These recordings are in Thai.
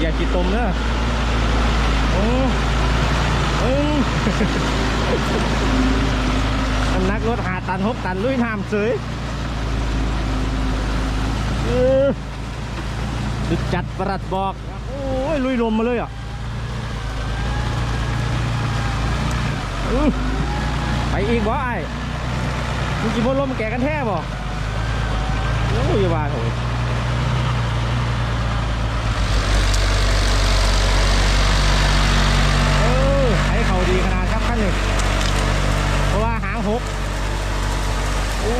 อย่าจิตตมเนอะโอ้เอ้ยน้ำหนักรถหาตันหกตันลุยน้ำเสยเออสุดจัดประหลัดบอก โอ้ยลุยลมมาเลยอะอื้อไปอีกบ่ไอ้มึงกินบนลมแก่กันแท้บ่โอ้ยอย่าว่าโอ้ยเออให้เขา ดีขนาดครับขั้นหนึ่งเพราะว่าหางหกโอ้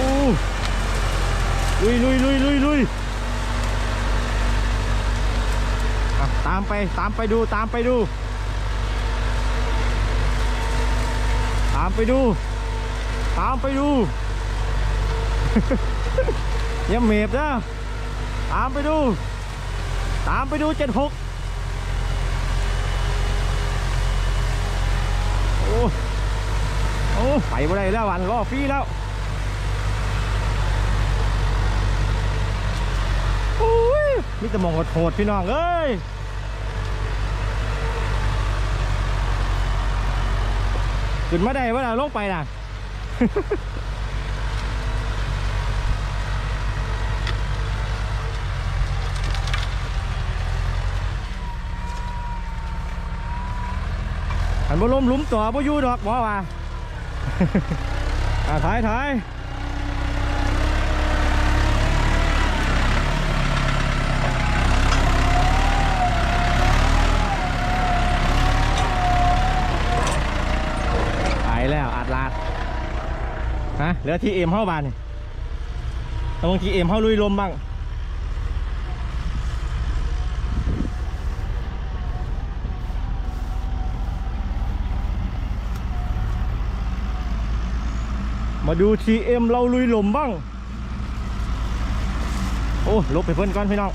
ลุยลุยลุยลุยลุยตามไปตามไปดูตามไปดู ตามไปดู ตามไปดูอยังเมฟนะตามไปดู ตามไปดูเจ็ดหกโอ้ โอ้ ไปบ่ได้แล้ววันรอฟรีแล้วโอ้ยมีแต่หมองโหดพี่น้องเอ้ยขึ้นมาได้ว่าเราลงไปน่ะหันบ่ล้มลุ้มต่อบ่อยู่ดอกบ่ว่า อ่าถอยถอยไปแล้วอัดลาดฮะเหลือทีเอ็มเข้าบานนี่ต้องทีเอ็มเข้าลุยลมบ้าง มาดูทีเอ็มเราลุยหลมบ้าง โอ้ลบไปเพิ่นก่อนพี่น้อง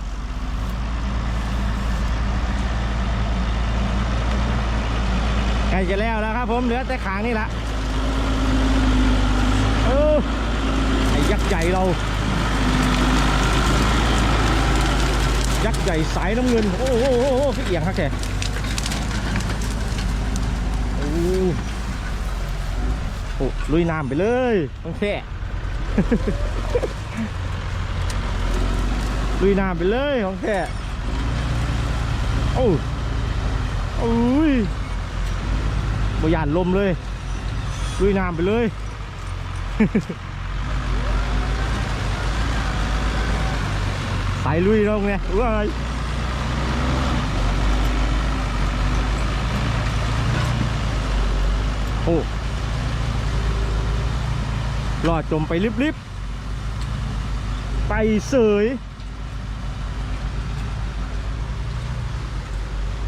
ใกล้จะแล้วแล้วครับผมเหลือแต่ขางนี่ละเออไอ้ยักษ์ใหญ่เรา ยักษ์ใหญ่สายน้ำเงิน โอ้โหโอ้โหพี่เอียงครับแกโอ้ โอ้ลุยน้ำไปเลยต้องแค่ลุยน้ำไปเลยของแค่โอ้โอ้ยบยานลมเลยลุยน้ำไปเลยไปลุยลงเนี่ยว้ายโอ้ รอดจมไปลิบๆ ไปเสย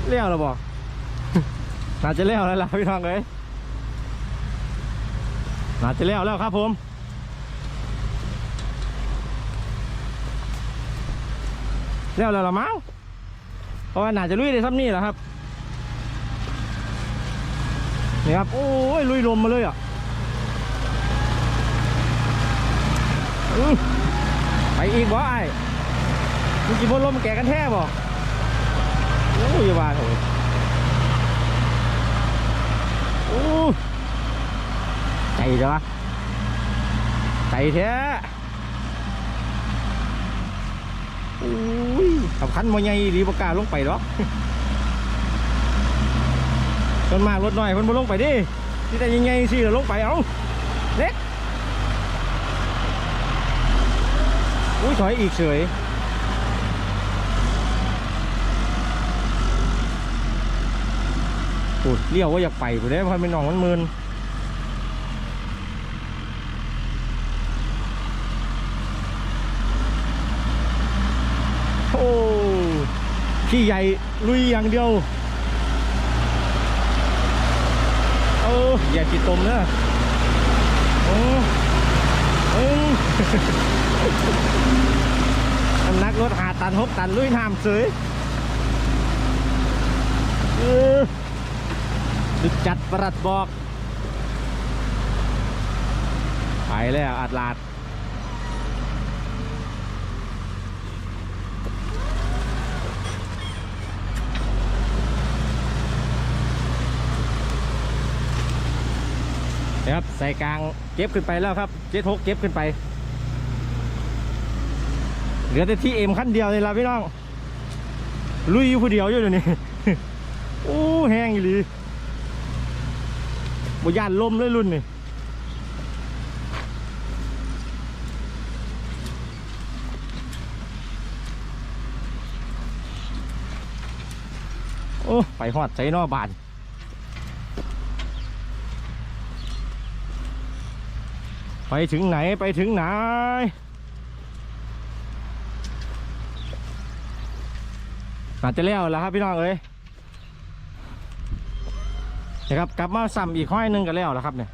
เลี้ยวแล้วบอกน่าจะเลี้ยวแล้วล่ะพี่ทองเอ้ยน่าจะเลี้ยวแล้วครับผมเลี้ยวแล้วละมั้งเพราะว่าน่าจะลุยได้ซ้ำนี่แหละครับนี่ครับ โอ้ยลุยลมมาเลยอะอื้อ ไปอีกบ่ไอ้มึงกินบนลมแก่กันแท้บ่โอ้ยอย่าว่าโอ้ยโอ้ใจจ้ะใจแท้โอ้ยสำคัญมาใหญ่ดีประกล้าลงไปหรอกส่วนมากรถหน้อยมันบ่ลงไปดิที่แต่ยังไงสิเราลงไปเอาเล็ก อุ้ยถอยอีกเฉยปูดเลี้ยวว่าอยากไปปูได้พราะเป็นน้องมันมืนโอ้พี่ใหญ่ลุยอย่างเดียวเอออย่าจิตตมเนอะโอ้ น้ำหนักรถหาตันหกตันลุยน้ำเสยดึกจัดประหลัดบอก ไปแล้วอัดลาดนะครับใส่กลางเก็บขึ้นไปแล้วครับเจ็ดหกเก็บขึ้นไป ลือแต่ที่เอ็มขั้นเดียวเลยละพี่น้อง ลุยอยู่ผู้เดียวอยู่เดี๋ยวนี้ โอ้แห้งอีหลีบยานลมเลยรุ่นนี่โอ้ ไปหอดใจนอบานไปถึงไหนไปถึงไหน อาจจะเลี้ยวแล้วครับพี่น้องเอ้ยนะครับกลับมาซ้ำอีกห้อยหนึงก็แล้วแล้วครับเนี่ย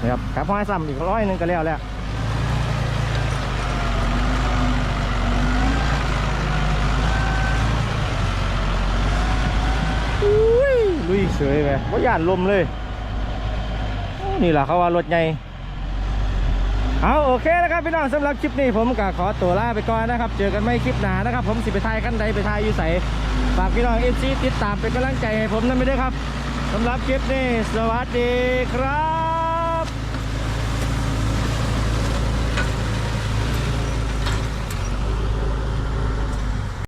นะครับกลับห้อยซ้ำอีกร้อยหนึงก็แล้วแล้วอุ้ยลุย เฉยไปว่าย่านลมเลย นี่แหละเขาว่ารถใหญ่เอาโอเคนะครับพี่น้องสำหรับคลิปนี้ผมก็ขอตัวลาไปก่อนนะครับ เจอกันไม่คลิปหนานะครับ ผมสิไปทายขั้นใดไปทายอยู่ใสฝากพี่น้องเอฟซีติดตามเป็นกำลังใจให้ผมนั่นไม่ได้วยครับสำหรับคลิปนี้สวัสดีครับ